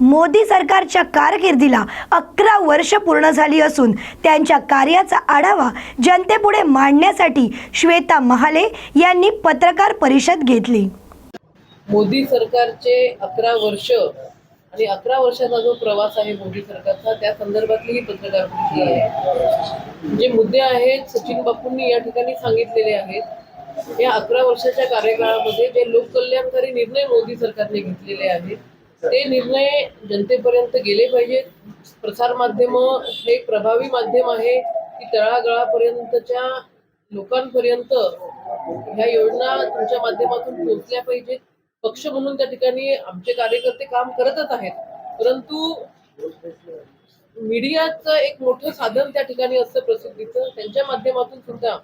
मोदी सरकारच्या कारकिर्दीला अकरा वर्ष पूर्ण झाली असून त्यांच्या कार्याचा आढावा जनतेपुढे मांडण्यासाठी श्वेता महाले यांनी पत्रकार परिषद घेतली. मोदी सरकारचे अकरा वर्ष आणि अकरा वर्षाचा जो प्रवास आहे मोदी सरकारचा त्या संदर्भातली ही पत्रकार परिषद आहे. जे मुद्दे आहेत सचिन बापूंनी या ठिकाणी सांगितलेले आहेत. या अकरा वर्षाच्या कार्यकाळामध्ये जे लोककल्याणकारी निर्णय मोदी सरकारने घेतलेले आहेत ते निर्णय जनतेपर्यंत गेले पाहिजेत. प्रसार माध्यम हे एक प्रभावी माध्यम आहे की तळागाळापर्यंतच्या लोकांपर्यंत ह्या योजना तुमच्या माध्यमातून पोहोचल्या पाहिजेत. पक्ष म्हणून त्या ठिकाणी आमचे कार्यकर्ते काम करतच आहेत. परंतु मीडियाचं एक मोठं साधन त्या ठिकाणी असतं प्रसिद्धीचं. त्यांच्या माध्यमातून सुद्धा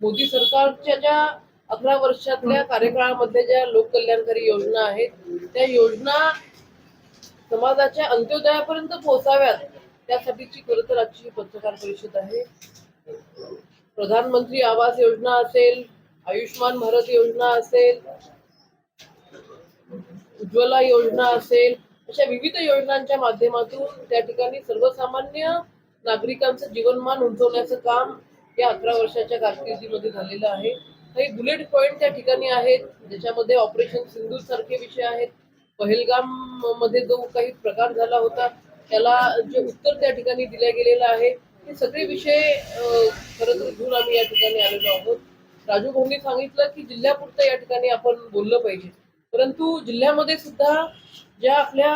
मोदी सरकारच्या ज्या अकरा वर्षातल्या कार्यकाळामध्ये ज्या लोककल्याणकारी योजना आहेत त्या योजना समाजाच्या अंत्योदयापर्यंत पोहोचाव्यात त्यासाठीची खरं तर आजची पत्रकार परिषद आहे. प्रधानमंत्री आवास योजना असेल आयुष्यमान भारत योजना असेल उज्ज्वला योजना असेल अशा विविध योजनांच्या माध्यमातून त्या ठिकाणी सर्वसामान्य नागरिकांचं जीवनमान उंचवण्याचं काम या अकरा वर्षाच्या कारकिर्दीमध्ये झालेलं आहे. काही बुलेट पॉईंट त्या ठिकाणी आहेत ज्याच्यामध्ये ऑपरेशन सिंधूर सारखे विषय आहेत. पहलगाममध्ये जो काही प्रकार झाला होता त्याला जे उत्तर त्या ठिकाणी दिल्या गेलेलं आहे हे सगळे विषय खरं तर घेऊन आम्ही या ठिकाणी आलेलो आहोत. राजू भाऊंनी सांगितलं की जिल्ह्यापुरतं या ठिकाणी आपण बोललं पाहिजे. परंतु जिल्ह्यामध्ये सुद्धा ज्या आपल्या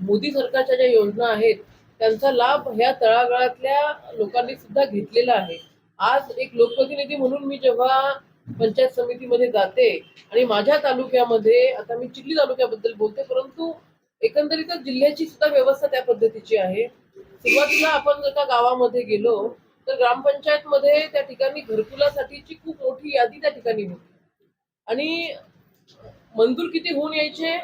मोदी सरकारच्या ज्या योजना आहेत त्यांचा लाभ ह्या तळागाळातल्या लोकांनी सुद्धा घेतलेला आहे. आज एक लोकप्रतिनिधी म्हणून मी जेव्हा पंचायत समितीमध्ये जाते आणि माझ्या तालुक्यामध्ये आता मी चिखली तालुक्याबद्दल बोलते परंतु एकंदरीतच जिल्ह्याची सुद्धा व्यवस्था त्या पद्धतीची आहे. सुरुवातीला आपण जर का गावामध्ये गेलो तर ग्रामपंचायत मध्ये त्या ठिकाणी घरकुलासाठीची खूप मोठी यादी त्या ठिकाणी होती. आणि मंजूर किती होऊन यायचे?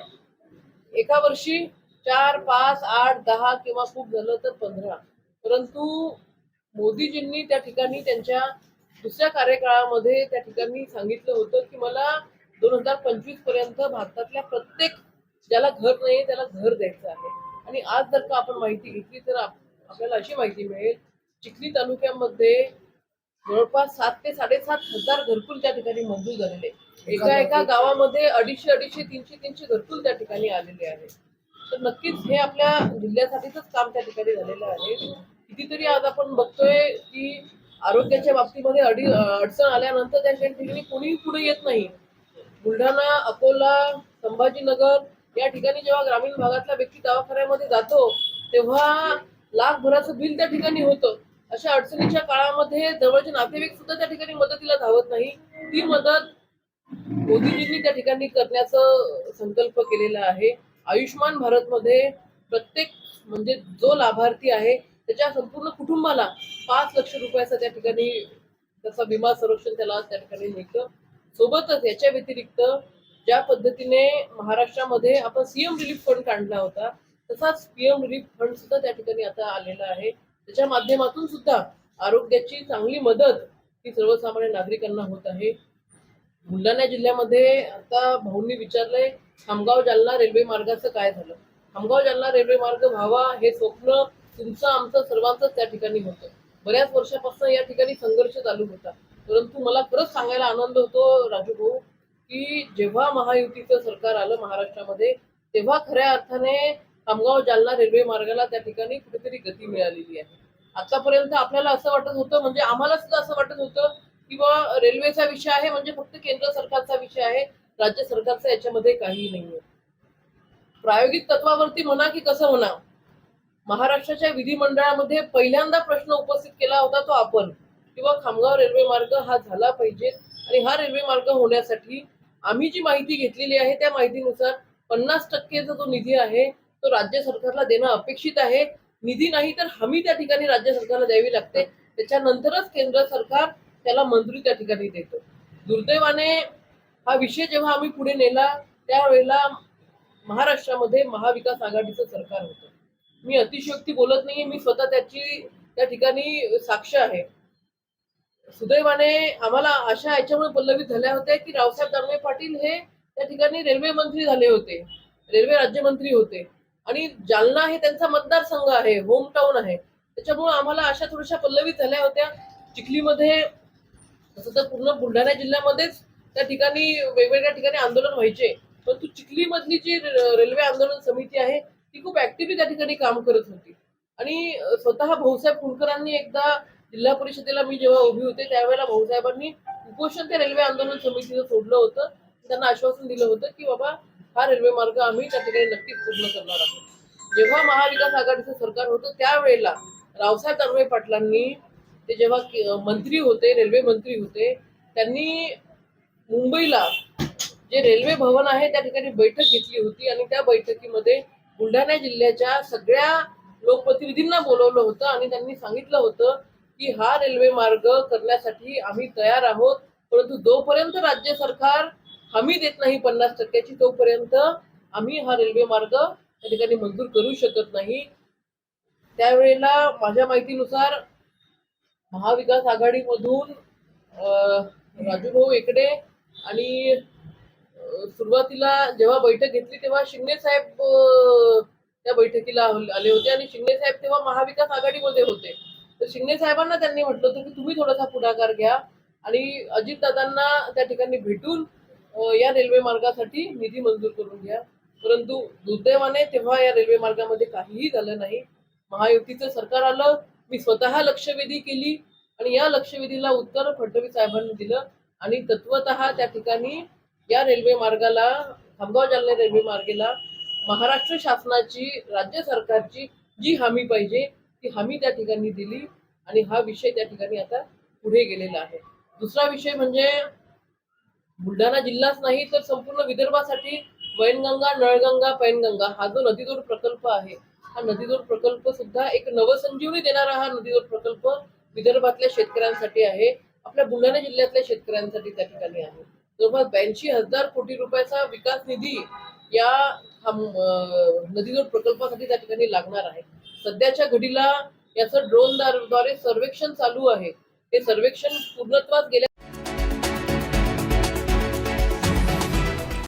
एका वर्षी चार पाच आठ दहा किंवा खूप झालं तर पंधरा. परंतु मोदीजींनी त्या ठिकाणी त्यांच्या दुसऱ्या कार्यकाळामध्ये त्या ठिकाणी सांगितलं होतं की मला दोन हजार पंचवीसपर्यंत भारतातल्या प्रत्येक ज्याला घर नाही त्याला घर द्यायचं आहे. आणि आज जर का आपण माहिती घेतली तर आप- आपल्याला अशी माहिती मिळेल चिखली तालुक्यामध्ये जवळपास सात ते साडेसात हजार घरकुल त्या ठिकाणी मंजूर झालेले एका एका गावामध्ये अडीचशे अडीचशे तीनशे तीनशे घरकुल त्या ठिकाणी आलेले आहेत. तर नक्कीच हे आपल्या जिल्ह्यासाठीच काम त्या ठिकाणी झालेलं आहे. कितीतरी आज आपण बघतोय की आरोग्याच्या बाबतीमध्ये अडी अडचण आल्यानंतर त्या ठिकाणी कोणीही पुढे येत नाही. बुलढाणा अकोला संभाजीनगर या ठिकाणी जेव्हा ग्रामीण भागातला व्यक्ती दवाखान्यामध्ये जातो तेव्हा लाखभराचं बिल त्या ठिकाणी होतं. अशा अडचणीच्या काळामध्ये जवळचे नातेवाईक सुद्धा त्या ठिकाणी मदतीला धावत नाही. ती मदत मोदीजींनी त्या ठिकाणी करण्याचं संकल्प केलेला आहे. आयुष्यमान भारतमध्ये प्रत्येक म्हणजे जो लाभार्थी आहे त्याच्या संपूर्ण कुटुंबाला पाच लक्ष रुपयाचा त्या ठिकाणी त्याचा विमा संरक्षण त्याला त्या ठिकाणी मिळतं. सोबतच याच्या व्यतिरिक्त ज्या पद्धतीने महाराष्ट्रामध्ये आपण सीएम रिलीफ फंड काढला होता तसाच पीएम रिलीफ फंड सुद्धा त्या ठिकाणी आता आलेला आहे. त्याच्या माध्यमातून सुद्धा आरोग्याची चांगली मदत ही सर्वसामान्य नागरिकांना होत आहे. बुलढाणा जिल्ह्यामध्ये आता भाऊंनी विचारलंय खामगाव जालना रेल्वे मार्गाचं काय झालं? खामगाव जालना रेल्वे मार्ग व्हावा हे स्वप्न तुमचं आमचं सर्वांचं त्या ठिकाणी होतं. बऱ्याच वर्षापासून या ठिकाणी संघर्ष चालू होता. परंतु मला खरंच सांगायला आनंद होतो राजू भाऊ की जेव्हा महायुतीचं सरकार आलं महाराष्ट्रामध्ये तेव्हा खऱ्या अर्थाने खामगाव जालना रेल्वे मार्गाला त्या ठिकाणी कुठेतरी गती मिळालेली आहे. आतापर्यंत आपल्याला असं वाटत होतं म्हणजे आम्हाला सुद्धा असं वाटत होतं की बा रेल्वेचा विषय आहे म्हणजे फक्त केंद्र सरकारचा विषय आहे राज्य सरकारचा याच्यामध्ये काही नाहीये. प्रायोगिक तत्वावरती म्हणा की कसं म्हणा महाराष्ट्राच्या विधिमंडळामध्ये पहिल्यांदा प्रश्न उपस्थित केला होता तो आपण. किंवा खामगाव रेल्वे मार्ग हा झाला पाहिजे आणि हा रेल्वे मार्ग होण्यासाठी आम्ही जी माहिती घेतलेली आहे त्या माहितीनुसार पन्नास टक्केचा जो निधी आहे तो राज्य सरकारला देणं अपेक्षित आहे. निधी नाही तर हमी त्या ठिकाणी राज्य सरकारला द्यावी लागते. त्याच्यानंतरच केंद्र सरकार त्याला मंजुरी त्या ठिकाणी देतो. दुर्दैवाने हा विषय जेव्हा आम्ही पुढे नेला त्यावेळेला महाराष्ट्रामध्ये महाविकास आघाडीचं सरकार होतं. मी अतिशयोक्ती बोलत नाहीये मी स्वतः त्याची त्या ठिकाणी साक्ष आहे. सुदैवाने आम्हाला अशा याच्यामुळे पल्लवित झाल्या होत्या की रावसाहेब दानवे पाटील हे त्या ठिकाणी रेल्वे मंत्री झाले होते रेल्वे राज्यमंत्री होते. आणि जालना हे त्यांचा मतदारसंघ आहे होम टाऊन आहे. त्याच्यामुळे आम्हाला अशा थोड्याशा पल्लवी झाल्या होत्या. चिखलीमध्ये तसं तर पूर्ण बुलढाणा जिल्ह्यामध्येच त्या ठिकाणी वेगवेगळ्या ठिकाणी आंदोलन व्हायचे. परंतु चिखलीमधली जी रेल्वे आंदोलन समिती आहे ती खूप ऍक्टिव्हली त्या ठिकाणी काम करत होती. आणि स्वतः भाऊसाहेब कुलकरांनी एकदा जिल्हा परिषदेला मी जेव्हा उभी होते त्यावेळेला भाऊसाहेबांनी उपोषण ते रेल्वे आंदोलन समितीचं सोडलं होतं. त्यांना आश्वासन दिलं होतं की बाबा हा रेल्वे मार्ग आम्ही त्या ठिकाणी नक्कीच पूर्ण करणार आहोत. जेव्हा महाविकास आघाडीचं सरकार होतं त्यावेळेला रावसाहेब दानवे पाटलांनी ते जेव्हा मंत्री होते रेल्वे मंत्री होते त्यांनी मुंबईला जे रेल्वे भवन आहे त्या ठिकाणी बैठक घेतली होती. आणि त्या बैठकीमध्ये बुलढाणा जिल्ह्याच्या सगळ्या लोकप्रतिनिधींना बोलवलं होतं आणि त्यांनी सांगितलं होतं की हा रेल्वे मार्ग करण्यासाठी आम्ही तयार आहोत परंतु जोपर्यंत राज्य सरकार हमी देत नाही पन्नास टक्क्याची तोपर्यंत आम्ही हा रेल्वे मार्ग त्या ठिकाणी मंजूर करू शकत नाही. त्यावेळेला माझ्या माहितीनुसार महाविकास आघाडीमधून राजूभाऊ एकडे आणि सुरुवातीला जेव्हा बैठक घेतली तेव्हा शिंदे साहेब त्या बैठकीला आले होते आणि शिंदे साहेब तेव्हा महाविकास आघाडीमध्ये होते. तर शिंदे साहेबांना त्यांनी म्हटलं होतं की तुम्ही थोडासा पुढाकार घ्या आणि अजितदादांना त्या ठिकाणी भेटून या रेल्वे मार्गासाठी निधी मंजूर करून घ्या. परंतु दुर्दैवाने तेव्हा या रेल्वे मार्गामध्ये काहीही झालं नाही. महायुतीचं सरकार आलं मी स्वतः लक्षवेधी केली आणि या लक्षवेधीला उत्तर फडणवीस साहेबांनी दिलं आणि तत्वतः त्या ठिकाणी या रेल्वे मार्गाला खामगाव जालना रेल्वे मार्गेला महाराष्ट्र शासनाची राज्य सरकारची जी हमी पाहिजे ती हमी त्या ठिकाणी दिली आणि हा विषय त्या ठिकाणी आता पुढे गेलेला आहे. दुसरा विषय म्हणजे बुलढाणा जिल्हाच नाही तर संपूर्ण विदर्भासाठी वैनगंगा नळगंगा पैनगंगा हा जो नदीजोड प्रकल्प आहे हा नदीजोड प्रकल्प सुद्धा एक नवसंजीवनी देणारा हा नदीजोड प्रकल्प विदर्भातल्या शेतकऱ्यांसाठी आहे आपल्या बुलढाणा जिल्ह्यातल्या शेतकऱ्यांसाठी त्या ठिकाणी आहे. जवळपास ब्याऐंशी हजार कोटी रुपयाचा विकास निधी या नदीजोड प्रकल्पासाठी त्या ठिकाणी लागणार आहे. सध्याच्या घडीला याचं ड्रोनद्वारे सर्वेक्षण चालू आहे. ते सर्वेक्षण पूर्णत्वास गेल्या